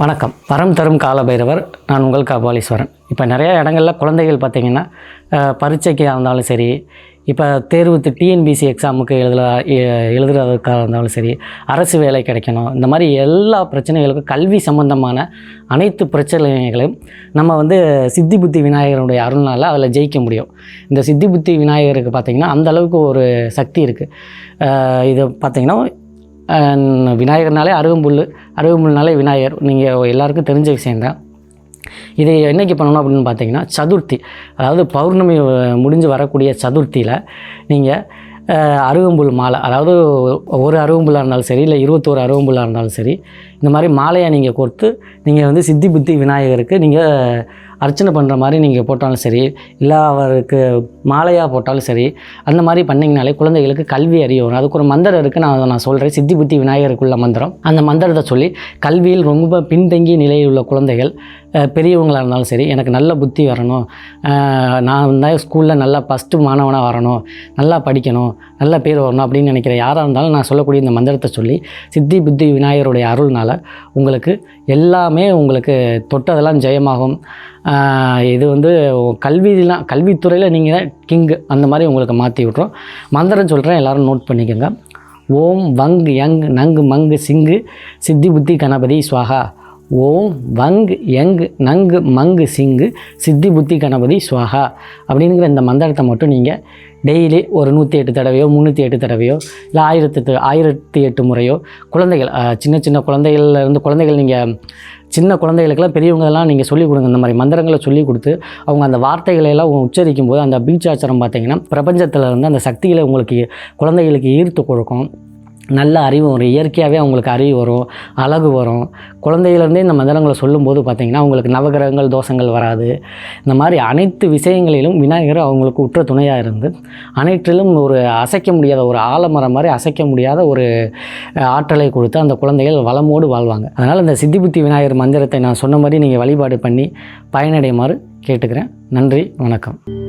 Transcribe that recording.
வணக்கம். வரம் தரும் கால பைரவர் நான் உங்கள் காபாலீஸ்வரன். இப்போ நிறையா இடங்களில் குழந்தைகள் பார்த்திங்கன்னா பரீட்சைக்காக பரீட்சைக்கு இருந்தாலும் சரி இப்போ தேர்வுக்கு டிஎன்பிசி எக்ஸாமுக்கு எழுதுல எழுதுறதுக்காக இருந்தாலும் சரி அரசு வேலை கிடைக்கணும் இந்த மாதிரி எல்லா பிரச்சனைகளுக்கும் கல்வி சம்பந்தமான அனைத்து பிரச்சனைகளையும் நம்ம வந்து சித்தி புத்தி விநாயகருடைய அருள்னால் அதில் ஜெயிக்க முடியும். இந்த சித்தி புத்தி விநாயகருக்கு பார்த்திங்கன்னா அந்த அளவுக்கு ஒரு சக்தி இருக்குது இது பார்த்திங்கன்னா விநாயகர்னாலே அருகம்புல் அருகம்புல்னாலே விநாயகர். நீங்கள் எல்லாருக்கும் தெரிஞ்ச விஷயந்தான் இதை என்னைக்கு பண்ணணும் அப்படின்னு பார்த்தீங்கன்னா சதுர்த்தி அதாவது பௌர்ணமி முடிஞ்சு வரக்கூடிய சதுர்த்தியில் நீங்கள் அருகம்புல் மாலை அதாவது ஒரு அருகம்புல்லாக இருந்தாலும் சரி இல்லை இருபத்தோரு அருகம்புல்லாக இருந்தாலும் சரி இந்த மாதிரி மாலையை நீங்கள் கொடுத்து நீங்கள் வந்து சித்தி புத்தி விநாயகருக்கு நீங்கள் அர்ச்சனை பண்ணுற மாதிரி நீங்கள் போட்டாலும் சரி இல்லை அவருக்கு மாலையாக போட்டாலும் சரி அந்த மாதிரி பண்ணிங்கனாலே குழந்தைகளுக்கு கல்வி அறிய வரும். அதுக்கு ஒரு மந்திரம் இருக்குது நான் அதை நான் சொல்கிறேன் சித்தி புத்தி விநாயகருக்குள்ள மந்திரம். அந்த மந்திரத்தை சொல்லி கல்வியில் ரொம்ப பின்தங்கிய நிலையில் உள்ள குழந்தைகள் பெரியவங்களாக இருந்தாலும் சரி எனக்கு நல்ல புத்தி வரணும். நான் வந்து ஸ்கூலில் நல்லா ஃபஸ்ட்டு மாணவனாக வரணும். நல்லா படிக்கணும். நல்ல பேர் வரணும் அப்படின்னு நினைக்கிற யாராக இருந்தாலும் நான் சொல்லக்கூடிய இந்த மந்திரத்தை சொல்லி சித்தி புத்தி விநாயகருடைய அருள்னால் உங்களுக்கு எல்லாமே உங்களுக்கு தொட்டதெல்லாம் ஜெயமாகும். இது வந்து கல்விலாம் கல்வித்துறையில் நீங்கள் கிங்கு அந்த மாதிரி உங்களுக்கு மாற்றி விட்றோம் மந்திரம் சொல்கிறேன் எல்லாரும் நோட் பண்ணிக்கோங்க. ஓம் வங் யங் நங்கு மங்கு சிங்கு சித்தி புத்தி கணபதி ஸ்வாகா. ஓம் வங் யங் நங்கு மங்கு சிங்கு சித்தி புத்தி கணபதி ஸ்வாகா. அப்படிங்கிற இந்த மந்திரத்தை மட்டும் நீங்கள் டெய்லி ஒரு நூற்றி எட்டு தடவையோ முந்நூற்றி எட்டு தடவையோ இல்லை ஆயிரத்தி ஆயிரத்தி எட்டு முறையோ குழந்தைகள் சின்ன சின்ன குழந்தைகள்லேருந்து குழந்தைகள் நீங்கள் சின்ன குழந்தைகளுக்கெல்லாம் பெரியவங்கெல்லாம் நீங்கள் சொல்லிக் கொடுங்க. இந்த மாதிரி மந்திரங்களை சொல்லிக் கொடுத்து அவங்க அந்த வார்த்தைகளை எல்லாம் உச்சரிக்கும் போது அந்த பீச்சாச்சாரம் பார்த்தீங்கன்னா பிரபஞ்சத்தில் இருந்து அந்த சக்திகளை உங்களுக்கு குழந்தைகளுக்கு ஈர்த்து கொடுக்கும். நல்ல அறிவு வரும். இயற்கையாகவே அவங்களுக்கு அறிவு வரும் அழகு வரும். குழந்தையிலேருந்தே இந்த மந்திரங்களை சொல்லும்போது பார்த்திங்கன்னா அவங்களுக்கு நவகிரகங்கள் தோஷங்கள் வராது. இந்த மாதிரி அனைத்து விஷயங்களிலும் விநாயகர் அவங்களுக்கு உற்ற துணையாக இருந்து அனைத்திலும் ஒரு அசைக்க முடியாத ஒரு ஆலமரம் மாதிரி அசைக்க முடியாத ஒரு ஆற்றலை கொடுத்து அந்த குழந்தைகள் வளமோடு வாழ்வாங்க. அதனால் இந்த சித்திபுத்தி விநாயகர் மந்திரத்தை நான் சொன்ன மாதிரி நீங்கள் வழிபாடு பண்ணி பயனடையுமாறு கேட்டுக்கிறேன். நன்றி வணக்கம்.